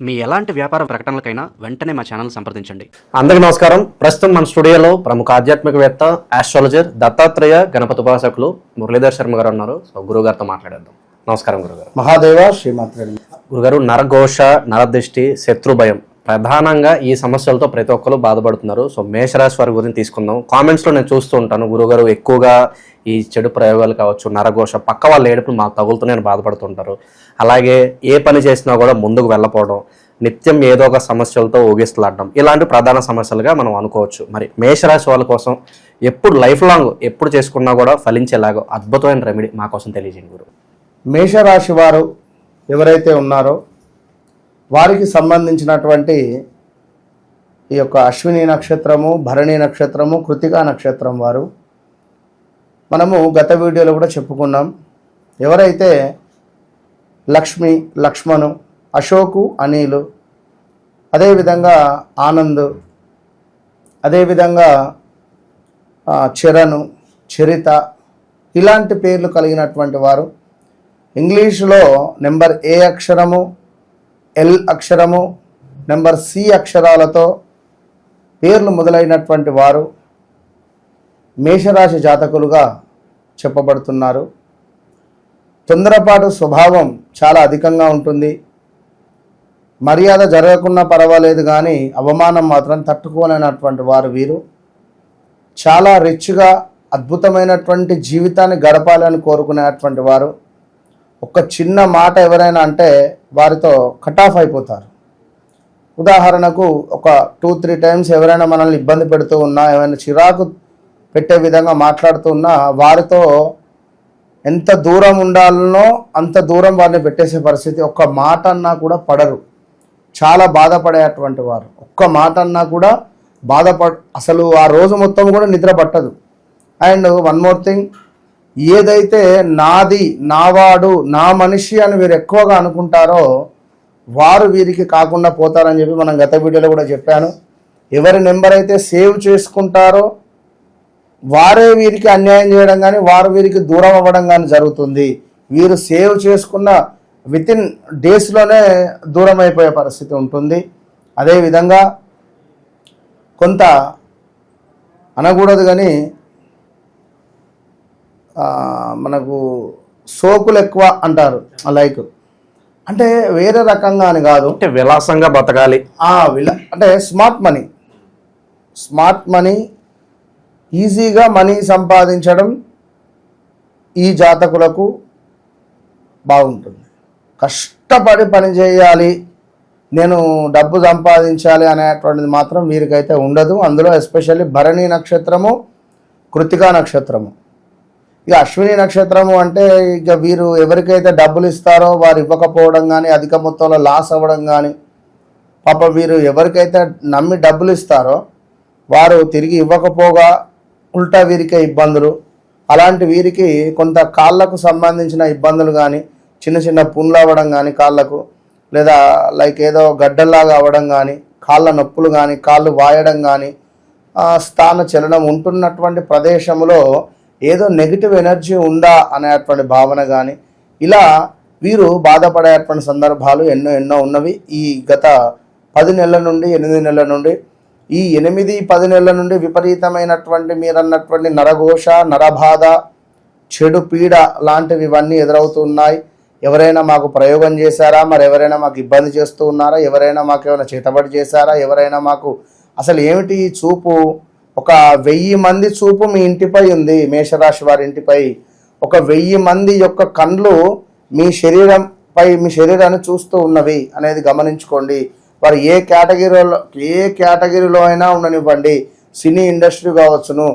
మీ ఎలాంటి వ్యాపార ప్రకటనలకైనా వెంటనే మా ఛానల్ సంప్రదించండి. అందరికీ నమస్కారం. ప్రస్తుతం మన స్టూడియోలో ప్రముఖ ఆధ్యాత్మికవేత్త ఆస్ట్రాలజర్ దత్తాత్రేయ గణపతి ఉపాసకులు మురళీధర్ శర్మ గారు ఉన్నారు. సో గురువు గారితో మాట్లాడేద్దాం. నమస్కారం గురుగారు. మహాదేవ శ్రీమాత్రే గురుగారు నరఘోష నరదృష్టి శత్రు భయం ప్రధానంగా ఈ సమస్యలతో ప్రతి ఒక్కరు బాధపడుతున్నారు. సో మేషరాశి వారి గురించి తీసుకుందాం. కామెంట్స్లో నేను చూస్తూ ఉంటాను. గురుగారు ఎక్కువగా ఈ చెడు ప్రయోగాలు కావచ్చు నరఘోష పక్క వాళ్ళు ఏడుపులు మాకు తగులుతూనే నేను బాధపడుతుంటారు. అలాగే ఏ పని చేసినా కూడా ముందుకు వెళ్ళపోవడం నిత్యం ఏదో ఒక సమస్యలతో ఊగిస్తలాడడం ఇలాంటి ప్రధాన సమస్యలుగా మనం అనుకోవచ్చు. మరి మేషరాశి వాళ్ళ కోసం ఎప్పుడు లైఫ్ లాంగ్ ఎప్పుడు చేసుకున్నా కూడా ఫలించేలాగా అద్భుతమైన రెమెడీ మా కోసం తెలియజేయండి గురు. మేషరాశి వారు ఎవరైతే ఉన్నారో వారికి సంబంధించినటువంటి ఈ యొక్క అశ్విని నక్షత్రము భరణి నక్షత్రము కృతికా నక్షత్రం వారు. మనము గత వీడియోలో కూడా చెప్పుకున్నాం. ఎవరైతే లక్ష్మి లక్ష్మణు అశోకు అనిలు అదేవిధంగా ఆనంద్ అదేవిధంగా చరణు చరిత ఇలాంటి పేర్లు కలిగినటువంటి వారు ఇంగ్లీషులో నెంబర్ ఏ అక్షరము ఎల్ అక్షరము నెంబర్ సి అక్షరాలతో పేర్లు మొదలైనటువంటి వారు మేషరాశి జాతకులుగా చెప్పబడుతున్నారు. తొందరపాటు స్వభావం చాలా అధికంగా ఉంటుంది. మర్యాద జరగకుండా పర్వాలేదు కానీ అవమానం మాత్రం తట్టుకోలేనటువంటి వారు వీరు. చాలా రిచ్గా అద్భుతమైనటువంటి జీవితాన్ని గడపాలని కోరుకునేటువంటి వారు. ఒక చిన్న మాట ఎవరైనా అంటే వారితో కట్ ఆఫ్ అయిపోతారు. ఉదాహరణకు ఒక టూ త్రీ టైమ్స్ ఎవరైనా మనల్ని ఇబ్బంది పెడుతూ ఉన్నా ఏమైనా చిరాకు పెట్టే విధంగా మాట్లాడుతూ ఉన్నా వారితో ఎంత దూరం ఉండాలనో అంత దూరం వారిని పెట్టేసే పరిస్థితి ఒక్క మాట అన్నా కూడా పడరు. చాలా బాధపడేటువంటి వారు. ఒక్క మాట అన్నా కూడా బాధపడ అసలు ఆ రోజు మొత్తం కూడా నిద్ర పట్టదు. అండ్ వన్ మోర్ థింగ్ ఏదైతే నాది నావాడు నా మనిషి అని వీరు ఎక్కువగా అనుకుంటారో వారు వీరికి కాకుండా పోతారని చెప్పి మనం గత వీడియోలో కూడా చెప్పాను. ఎవరి నెంబర్ అయితే సేవ్ చేసుకుంటారో వారే వీరికి అన్యాయం చేయడం కానీ వారు వీరికి దూరం అవ్వడం కానీ జరుగుతుంది. వీరు సేవ్ చేసుకున్న విత్ ఇన్ డేస్లోనే దూరం అయిపోయే పరిస్థితి ఉంటుంది. అదేవిధంగా కొంత అనకూడదు కానీ మనకు సోకులు ఎక్కువ అంటారు లైక్ అంటే వేరే రకంగా అని కాదు. అంటే విలాసంగా బతకాలి. ఆ విల అంటే స్మార్ట్ మనీ. స్మార్ట్ మనీ ఈజీగా మనీ సంపాదించడం ఈ జాతకులకు బాగుంటుంది. కష్టపడి పని చేయాలి నేను డబ్బు సంపాదించాలి అనేటువంటిది మాత్రం వీరికైతే ఉండదు. అందులో ఎస్పెషల్లీ భరణి నక్షత్రము కృతికా నక్షత్రము. ఇక అశ్విని నక్షత్రము అంటే ఇక వీరు ఎవరికైతే డబ్బులు ఇస్తారో వారు ఇవ్వకపోవడం కానీ అధిక మొత్తంలో లాస్ అవ్వడం కానీ పాప వీరు ఎవరికైతే నమ్మి డబ్బులు ఇస్తారో వారు తిరిగి ఇవ్వకపోగా ఉల్టా వీరికే ఇబ్బందులు. అలాంటి వీరికి కొంత కాళ్ళకు సంబంధించిన ఇబ్బందులు కానీ చిన్న చిన్న పుండ్లు అవ్వడం కానీ కాళ్ళకు లేదా లైక్ ఏదో గడ్డల్లాగా అవ్వడం కానీ కాళ్ళ నొప్పులు కానీ కాళ్ళు వాయడం కానీ స్థాన చలనం ఉంటున్నటువంటి ప్రదేశంలో ఏదో నెగిటివ్ ఎనర్జీ ఉందా అనేటువంటి భావన కానీ ఇలా వీరు బాధపడేటువంటి సందర్భాలు ఎన్నో ఎన్నో ఉన్నవి. ఈ గత పది నెలల నుండి ఎనిమిది నెలల నుండి ఈ ఎనిమిది పది నెలల నుండి విపరీతమైనటువంటి మీరన్నటువంటి నరఘోష నరబాధ చెడు పీడ లాంటివి ఇవన్నీ ఎదురవుతున్నాయి ఎవరైనా మాకు ప్రయోగం చేశారా? మరి ఎవరైనా మాకు ఇబ్బంది చేస్తూ ఉన్నారా? ఎవరైనా మాకు ఏమైనా చేతబడి చేశారా? ఎవరైనా మాకు అసలు ఏమిటి చూపు? ఒక వెయ్యి మంది చూపు మీ ఇంటిపై ఉంది మేషరాశి వారి ఇంటిపై. ఒక వెయ్యి మంది యొక్క కండ్లు మీ శరీరంపై మీ శరీరాన్ని చూస్తూ ఉన్నవి అనేది గమనించుకోండి. వారు ఏ కేటగిరీలో ఏ కేటగిరీలో అయినా ఉండనివ్వండి. సినీ ఇండస్ట్రీ కావచ్చును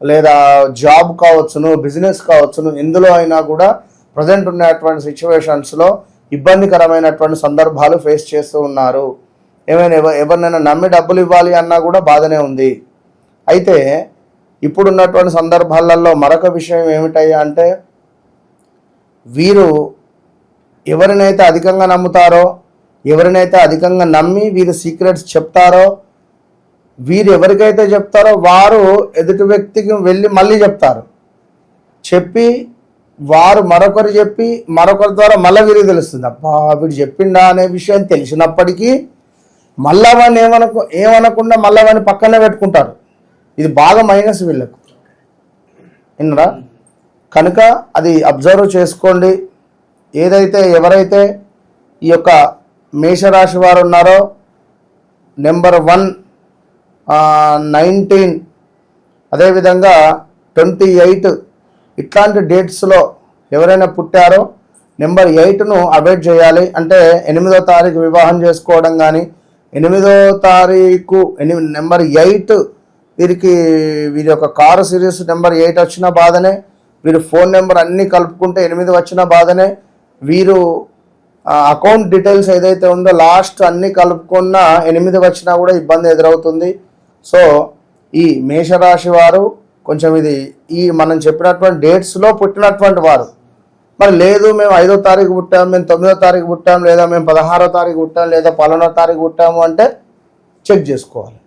లేదా జాబ్ కావచ్చును బిజినెస్ కావచ్చును ఎందులో అయినా కూడా ప్రజెంట్ ఉన్నటువంటి సిచ్యువేషన్స్లో ఇబ్బందికరమైనటువంటి సందర్భాలు ఫేస్ చేస్తూ ఉన్నారు. ఏమైనా ఎవరినైనా నమ్మి డబ్బులు ఇవ్వాలి అన్నా కూడా బాధనే ఉంది. అయితే ఇప్పుడున్నటువంటి సందర్భాలలో మరొక విషయం ఏమిటయ్యా అంటే వీరు ఎవరినైతే అధికంగా నమ్ముతారో ఎవరినైతే అధికంగా నమ్మి వీరు సీక్రెట్స్ చెప్తారో వీరు ఎవరికైతే చెప్తారో వారు ఎదుటి వ్యక్తికి వెళ్ళి మళ్ళీ చెప్తారు. చెప్పి వారు మరొకరు చెప్పి మరొకరి ద్వారా మళ్ళీ వీరికి తెలుస్తుంది. అబ్బా వీడు చెప్పిండా అనే విషయం తెలిసినప్పటికీ మళ్ళా వాడిని ఏమనకు ఏమనకుండా మళ్ళా వాడిని పక్కనే పెట్టుకుంటారు. ఇది బాగా మైనస్ వీళ్ళకు. విన్నరా? కనుక అది అబ్జర్వ్ చేసుకోండి. ఏదైతే ఎవరైతే ఈ యొక్క మేషరాశి వారు ఉన్నారో నెంబర్ వన్ నైన్టీన్ అదేవిధంగా ట్వంటీ ఎయిట్ ఇట్లాంటి డేట్స్లో ఎవరైనా పుట్టారో నెంబర్ ఎయిట్ను అవాయిడ్ చేయాలి. అంటే ఎనిమిదో తారీఖు వివాహం చేసుకోవడం కానీ ఎనిమిదో తారీఖు ఎనిమిది నెంబర్ ఎయిట్ వీరికి వీరి యొక్క కారు సిరీస్ నెంబర్ ఎయిట్ వచ్చిన బాధనే వీరు ఫోన్ నెంబర్ అన్నీ కలుపుకుంటే ఎనిమిది వచ్చిన బాధనే వీరు అకౌంట్ డీటెయిల్స్ ఏదైతే ఉందో లాస్ట్ అన్నీ కలుపుకున్న ఎనిమిది వచ్చినా కూడా ఇబ్బంది ఎదురవుతుంది. సో ఈ మేషరాశి వారు కొంచెం ఇది ఈ మనం చెప్పినటువంటి డేట్స్లో పుట్టినటువంటి వారు. మరి లేదు మేము ఐదో తారీఖు పుట్టాము మేము తొమ్మిదో తారీఖు పుట్టాము లేదా మేము పదహారో తారీఖు పుట్టాం లేదా పలానో తారీఖు పుట్టాము అంటే చెక్ చేసుకోవాలి.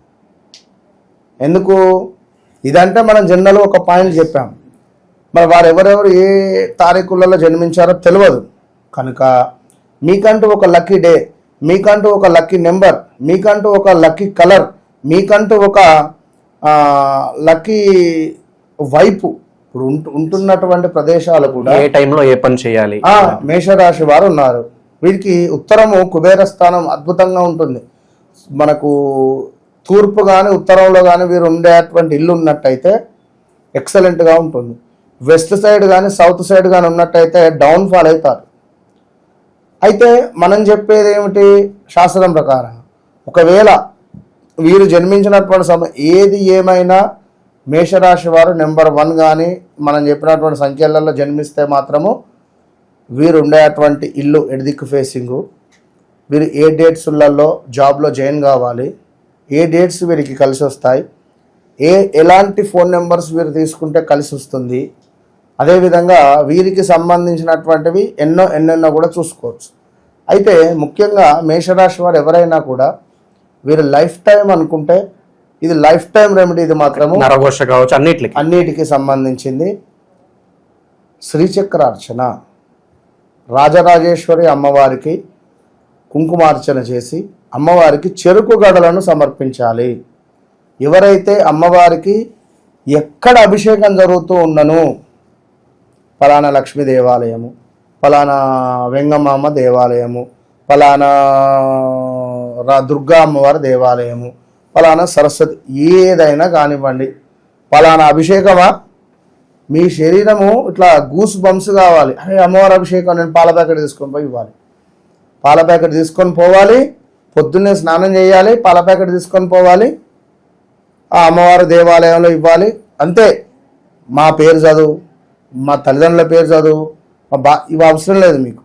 ఎందుకు? ఇదంటే మనం జనరల్ ఒక పాయింట్ చెప్పాం. మరి వారు ఎవరెవరు ఏ తారీఖులలో జన్మించారో తెలియదు కనుక మీకంటూ ఒక లక్కీ డే మీకంటూ ఒక లక్కీ నెంబర్ మీకంటూ ఒక లక్కీ కలర్ మీకంటూ ఒక లక్కీ వైపు ఇప్పుడు ఉంటు ఉంటున్నటువంటి ప్రదేశాలు కూడా ఏ టైంలో ఏ పని చేయాలి? మేషరాశి వారు ఉన్నారు. వీరికి ఉత్తరము కుబేర స్థానం అద్భుతంగా ఉంటుంది. మనకు తూర్పు కానీ ఉత్తరంలో కానీ వీరు ఉండేటువంటి ఇల్లు ఉన్నట్టయితే ఎక్సలెంట్గా ఉంటుంది. వెస్ట్ సైడ్ కానీ సౌత్ సైడ్ కానీ ఉన్నట్టయితే డౌన్ ఫాల్ అవుతారు అయితే మనం చెప్పేది ఏమిటి? శాస్త్రం ప్రకారం ఒకవేళ వీరు జన్మించినటువంటి సమయం ఏది ఏమైనా మేషరాశి వారు నెంబర్ వన్ కానీ మనం చెప్పినటువంటి సంఖ్యలలో జన్మిస్తే మాత్రము వీరు ఉండేటువంటి ఇల్లు ఎడిదిక్కు ఫేసింగు. వీరు ఏ డేట్స్లలో జాబ్లో జాయిన్ కావాలి. ఏ డేట్స్ వీరికి కలిసి వస్తాయి? ఏ ఎలాంటి ఫోన్ నెంబర్స్ వీరు తీసుకుంటే కలిసి వస్తుంది? అదేవిధంగా వీరికి సంబంధించినటువంటివి ఎన్నో ఎన్నెన్నో కూడా చూసుకోవచ్చు. అయితే ముఖ్యంగా మేషరాశి వారు ఎవరైనా కూడా వీరు లైఫ్ టైం అనుకుంటే ఇది లైఫ్ టైం రెమెడీ ఇది మాత్రము నరఘోష కావచ్చు అన్నిటికి. అన్నిటికీ సంబంధించింది. శ్రీచక్రార్చన రాజరాజేశ్వరి అమ్మవారికి కుంకుమార్చన చేసి అమ్మవారికి చెరుకు గడలను సమర్పించాలి. ఎవరైతే అమ్మవారికి ఎక్కడ అభిషేకం జరుగుతూ ఉన్నను ఫలానా లక్ష్మీ దేవాలయము ఫలానా వెంగమామ దేవాలయము ఫలానా దుర్గా అమ్మవారి దేవాలయము ఫలానా సరస్వతి ఏదైనా కానివ్వండి ఫలానా అభిషేకమా? మీ శరీరము ఇట్లా గూస్ బంప్స్ కావాలి. అమ్మవారి అభిషేకం నేను పాల ప్యాకెట్ తీసుకొని పోయి ఇవ్వాలి. పాల ప్యాకెట్ తీసుకొని పోవాలి. పొద్దున్నే స్నానం చేయాలి పాల ప్యాకెట్ తీసుకొని పోవాలి ఆ అమ్మవారి దేవాలయంలో ఇవ్వాలి. అంతే. మా పేరు చదువు మా తల్లిదండ్రుల పేరు చదువు మా బా ఇవి అవసరం లేదు మీకు.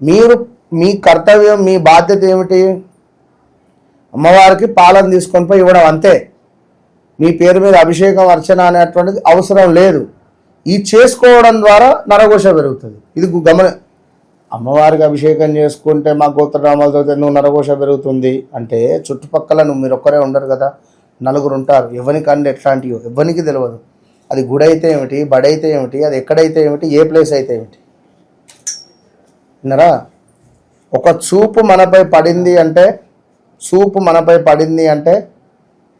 మీరు మీ కర్తవ్యం మీ బాధ్యత ఏమిటి? అమ్మవారికి పాలన తీసుకొని పోయి ఇవ్వడం అంతే. మీ పేరు మీద అభిషేకం అర్చన అనేటువంటిది అవసరం లేదు. ఈ చేసుకోవడం ద్వారా నరఘోష పెరుగుతుంది. ఇది గమని గమన అమ్మవారికి అభిషేకం చేసుకుంటే మా గోత్రనామాలతో నువ్వు నరఘోష పెరుగుతుంది. అంటే చుట్టుపక్కల నువ్వు మీరు ఒక్కరే ఉండరు కదా. నలుగురు ఉంటారు. ఎవరికి అండి ఎట్లాంటివో ఎవరికి తెలియదు అది గుడి అయితే ఏమిటి? బడి అయితే ఏమిటి? అది ఎక్కడైతే ఏమిటి? ఏ ప్లేస్ అయితే ఏమిటి? విన్నారా? ఒక చూపు మనపై పడింది అంటే చూపు మనపై పడింది అంటే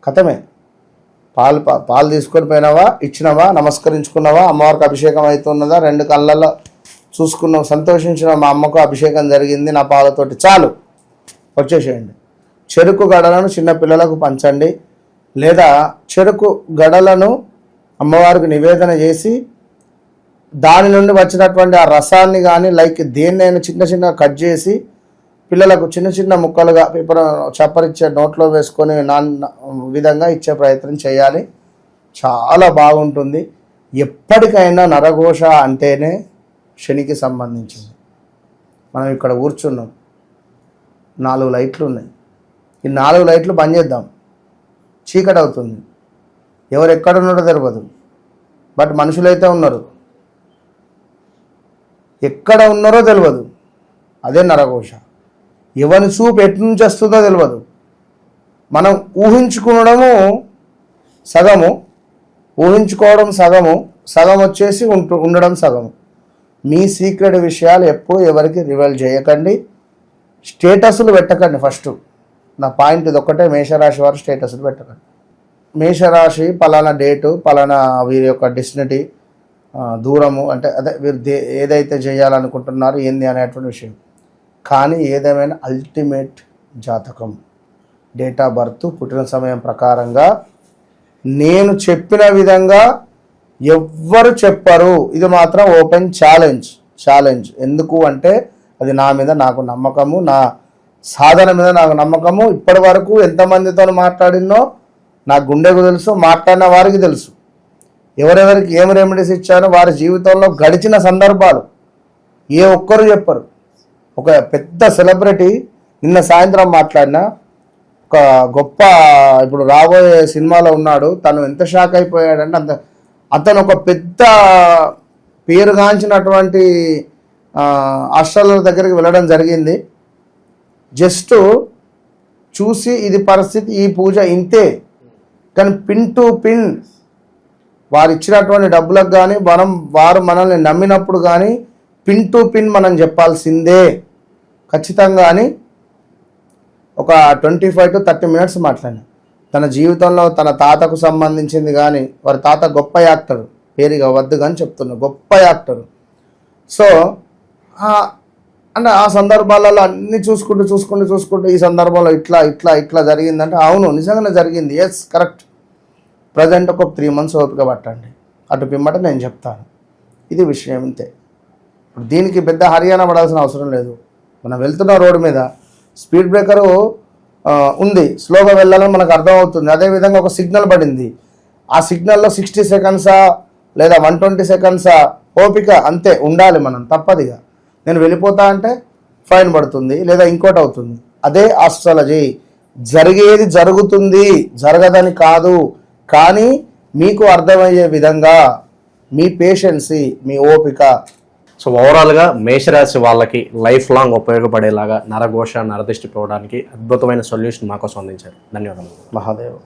కథమే. పాలు పాలు తీసుకొని పోయినావా? ఇచ్చినావా? నమస్కరించుకున్నావా? అమ్మవారికి అభిషేకం అవుతున్నదా? రెండు కళ్ళల్లో చూసుకున్నాం సంతోషించిన మా అమ్మకు అభిషేకం జరిగింది నా పాలతోటి చాలు. వచ్చేసేయండి. చెరుకు గడలను చిన్న పిల్లలకు పంచండి. లేదా చెరుకు గడలను అమ్మవారికి నివేదన చేసి దాని నుండి వచ్చినటువంటి ఆ రసాన్ని కానీ లైక్ దేన్నైనా చిన్న చిన్న కట్ చేసి పిల్లలకు చిన్న చిన్న ముక్కలుగా పేపర్ చప్పరిచ్చే నోట్లో వేసుకొని నాన్న విధంగా ఇచ్చే ప్రయత్నం చేయాలి. చాలా బాగుంటుంది. ఎప్పటికైనా నరఘోష అంటేనే శనికి సంబంధించింది. మనం ఇక్కడ కూర్చున్నాం. నాలుగు లైట్లు ఉన్నాయి. ఈ నాలుగు లైట్లు బంద్ చేద్దాం. చీకటి అవుతుంది. ఎవరు ఎక్కడ ఉన్నారో తెలియదు బట్ మనుషులైతే ఉన్నారు. ఎక్కడ ఉన్నారో తెలియదు అదే నరఘోష. ఎవరి చూపు ఎటు నుంచి వస్తుందో తెలియదు మనం ఊహించుకోవడము సగము. ఊహించుకోవడం సగము. సగం వచ్చేసి ఉంటు ఉండడం సగము. మీ సీక్రెట్ విషయాలు ఎప్పుడు ఎవరికి రివీల్ చేయకండి. స్టేటస్లు పెట్టకండి ఫస్ట్. నా పాయింట్ ఇది ఒక్కటే మేషరాశి వారు స్టేటస్లు పెట్టకండి. మేషరాశి పలానా డేటు పలానా వీరి యొక్క డిస్నిటీ దూరము అంటే అదే వీరు దే ఏదైతే చేయాలనుకుంటున్నారో ఏంది అనేటువంటి విషయం. కానీ ఏదేమైనా అల్టిమేట్ జాతకం. డేట్ ఆఫ్ బర్త్ పుట్టిన సమయం ప్రకారంగా నేను చెప్పిన విధంగా ఎవ్వరు చెప్పరు. ఇది మాత్రం ఓపెన్ ఛాలెంజ్. ఛాలెంజ్. ఎందుకు అంటే అది నా మీద నాకు నమ్మకము నా సాధన మీద నాకు నమ్మకము. ఇప్పటి వరకు ఎంతమందితో మాట్లాడినో నా గుండెకు తెలుసు మాట్లాడిన వారికి తెలుసు. ఎవరెవరికి ఏం రెమెడీస్ ఇచ్చారో వారి జీవితంలో గడిచిన సందర్భాలు. ఏ ఒక్కరు చెప్పరు. ఒక పెద్ద సెలబ్రిటీ నిన్న సాయంత్రం మాట్లాడిన ఒక గొప్ప ఇప్పుడు రాబోయే సినిమాలో ఉన్నాడు. తను ఎంత షాక్ అయిపోయాడంటే అంత అతను ఒక పెద్ద పేరుగాంచినటువంటి హాస్టల్ దగ్గరికి వెళ్ళడం జరిగింది. జస్ట్ చూసి ఇది పరిస్థితి ఈ పూజ ఇంతే. కానీ పిన్ టు పిన్ వారు ఇచ్చినటువంటి డబ్బులకు కానీ మనం వారు మనల్ని నమ్మినప్పుడు కానీ పిన్ టు పిన్ మనం చెప్పాల్సిందే. ఖచ్చితంగా అని ఒక twenty five to thirty minutes మాట్లాడినా. తన జీవితంలో తన తాతకు సంబంధించింది కానీ వారి తాత గొప్ప యాక్టర్ పేరుగా వద్దు కానీ చెప్తున్నా గొప్ప యాక్టర్. సో అంటే ఆ సందర్భాలలో అన్ని చూసుకుంటూ చూసుకుంటూ చూసుకుంటూ ఈ సందర్భంలో ఇట్లా ఇట్లా ఇట్లా జరిగిందంటే అవును నిజంగానే జరిగింది. ఎస్ కరెక్ట్ ప్రజెంట్ ఒక త్రీ మంత్స్ ఓపిక పట్టండి. అటు పిమ్మట నేను చెప్తాను. ఇది విషయం అంతే ఇప్పుడు దీనికి పెద్ద హర్యానా పడాల్సిన అవసరం లేదు. మనం వెళ్తున్న రోడ్డు మీద స్పీడ్ బ్రేకరు ఉంది. స్లోగా వెళ్ళాలని మనకు అర్థమవుతుంది. అదేవిధంగా ఒక సిగ్నల్ పడింది. ఆ సిగ్నల్లో సిక్స్టీ సెకండ్సా లేదా వన్ ట్వంటీ సెకండ్సా ఓపిక అంతే ఉండాలి మనం. తప్పదిగా. నేను వెళ్ళిపోతా అంటే ఫైన్ పడుతుంది లేదా ఇంకోటి అవుతుంది. అదే ఆస్ట్రాలజీ. జరిగేది జరుగుతుంది. జరగదని కాదు. కానీ మీకు అర్థమయ్యే విధంగా మీ పేషెన్సీ మీ ఓపిక సో ఓవరాల్గా మేషరాశి వాళ్ళకి లైఫ్ లాంగ్ ఉపయోగపడేలాగా నరఘోష నరదిష్టి పోవడానికి అద్భుతమైన సొల్యూషన్ మాకోసం అందించారు ధన్యవాదాలు మహాదేవ్.